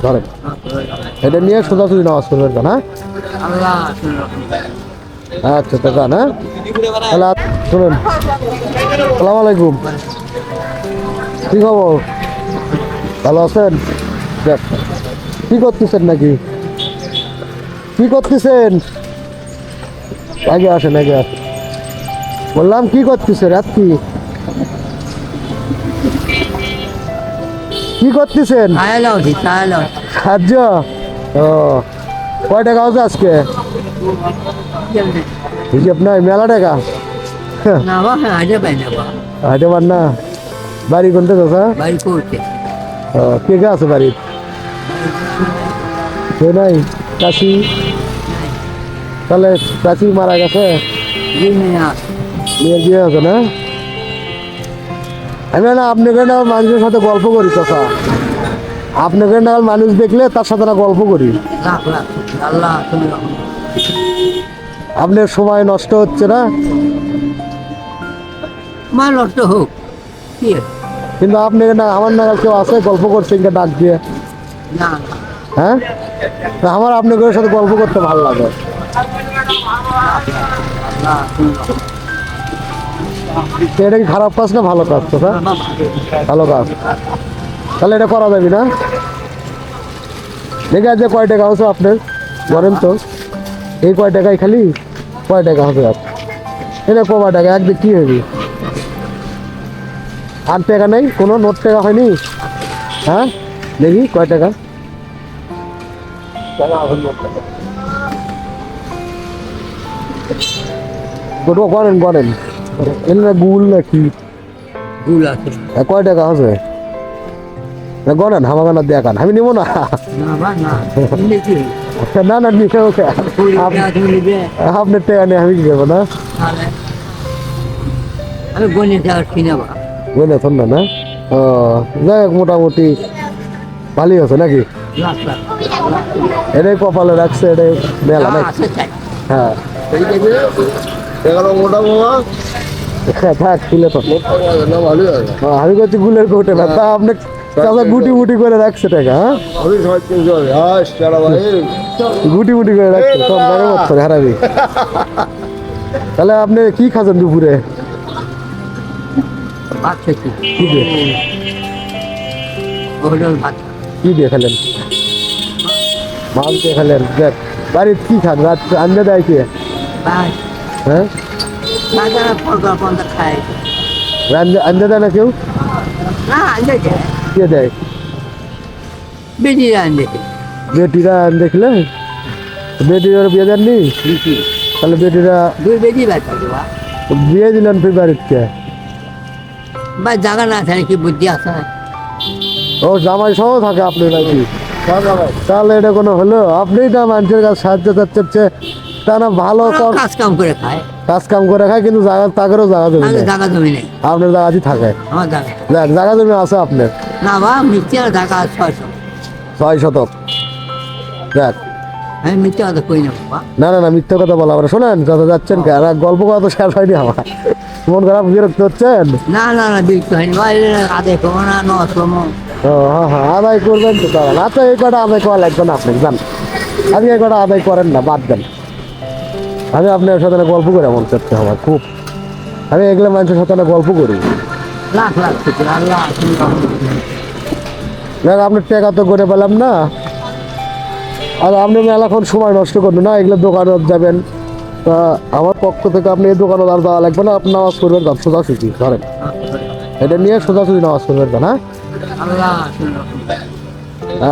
ধরেন। এটা নিয়ে সোজাসুজি নামাজ পড়বেন কেন হ্যাঁ? আচ্ছা তো গান হ্যাঁ? তাহলে শুনুন। সালাম আলাইকুম। কি খবর? ভালো আছেন? যাক। কি করতেছেন নাকি? কি করতেছেন? আগে আসেন আগে আসেন। বললাম, কি করতেছেন? রাত কি? কি করতেছেন? Hello, hello. সাহায্য ও কয় টাকা আছে আজকে? হিসেব নাই মেলা টাকা। না বা আজে পাই না বা হাটে পার না? বাড়ি কোনটা চাষা বাড়ি করতে ও, কে কে আছে বাড়ি কেউ নাই? চাষি তাহলে চাষি মারা গেছে? মেয়ের বিয়ে আছে না? আমি না আপনাকে না মানুষের সাথে গল্প করি চাষা আপনাকে না মানুষ দেখলে তার সাথে না গল্প করি? আপনার সময় নষ্ট হচ্ছে না? নষ্ট হোক। কিন্তু আপনি না আমার নাগাল কেউ আছে গল্প করছে ইনকে ডাক দিয়ে। না হ্যাঁ? না, আমার আপনাদের সাথে গল্প করতে ভালো লাগে। তো এটা কি খারাপ কাজ না ভালো কাজ তো ভালো কাজ। তাহলে এটা করা যাবে না? দেখে আছে কয় টাকা হচ্ছে আপনার? বলেন তো। এই কয় টাকায় খালি? কয় টাকা হবে আর? এটা কবা টাকা? একদিন কি হবে? আর টাকা নেই? কোনো নোট টাকা হয়নি? হ্যাঁ? দেখি, কয় টাকা? গোটো করেন না গুল না কি ভুল আছে কয় টাকা আছে? গনেন হামাগানা দেখান আমি নিব না? না না। তুমি না না নিতে ওকে। আপনার টাকা নিয়ে আমি কি করব না? গনে শোন না না? ও যাই হোক মোটামুটি ভালোই আছে নাকি? এটাই কপালে রাখছে এটাই মেলা নাকি? হ্যাঁ। এগারো মোটা মামা। হ্যাঁ, থাক তুলে তো। না ভালোই আছে হ্যাঁ, আমি করছি গুলের কোটে না তা আপনি চাচা গুটি গুটি করে রাখছে টাকা হ্যাঁ? গুটি করে রাখছে সব বড় বছর হারাবি তাহলে আপনি কি খাচ্ছেন দুপুরে? ভাত খেয়েছি। কি দিয়ে? হোটেল ভাত। কি দিয়ে খেলেন? মাছ দিয়ে খেলেন দেখ বাড়ির কি খান? রাত আঞ্জা দেয় কে? হ্যাঁ? আঞ্জা দেয় না কেউ? আনতে কে দেয়? বেশি আনতে বেটিরা দেখলে? বেটির বিয়ে দেননি? তাহলে বেটিরা বিয়ে দিলেন তুই বাড়িতে? বা জায়গা না থাকে কি বুদ্ধি আছে? ও জামাই সহ থাকে আপনার নাকি তাহলে এটা কোনো হলো? আপনি না মানুষের কাছে সাহায্য চাচ্ছে না ভালো কাজ কাম করে খায়। কাজ কাম করে খায় কিন্তু জায়গা তাকেরও জায়গা জমি নেই। জায়গা জমি নেই। আপনার জায়গাটি থাকে। আমার জায়গা দেখ জায়গা জমি আছে আপনার। না বা মিথ্যে জায়গা ছয়শো। ছয় শতক। দেখ। আমি মিথ্যে কথা কই না না না না মিথ্যা কথা বলা আমরা শোনেন যত যাচ্ছেন কে আর গল্প করা তো শেষ হয়নি আমার। মন খারাপ বিরক্ত হচ্ছেন? না না না বিরক্ত হয়নি। করব না করব হ্যাঁ হ্যাঁ আদায় করবেন তো তারা আচ্ছা এই কটা আদায় করা লাগবে না আপনি জান। আপনি এই কটা আদায় করেন না বাদ দেন। আমি আপনার সাথে গল্প করে মন চাচ্ছে আমার খুব। আমি এগুলো মানুষের সাথে না গল্প করি। দেখ আপনার টাকা তো করে পেলাম না। আর আপনি মেলাক্ষণ সময় নষ্ট করবেন না এগুলো দোকানে যাবেন। তা আমার পক্ষ থেকে আপনি এই দোকানে আর দেওয়া লাগবে না আপনি নামাজ করবেন কারণ সোজাসুজি ধরেন। এটা নিয়ে সোজাসুজি নামাজ করবেন না আল্লাহ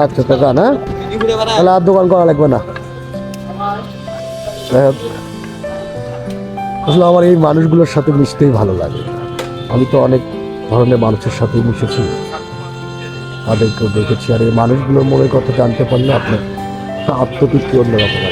আচ্ছা তো গান হ্যাঁ? তাহলে আর দোকান করা লাগবে না। আসলে আমার এই মানুষগুলোর সাথে মিশতেই ভালো লাগে। আমি তো অনেক ধরনের মানুষের সাথে মিশেছি। তাদেরকেও দেখেছি। আর এই মানুষগুলোর মনের কথা জানতে পারলে আপনার আত্মতৃপ্তি অন্যরকম।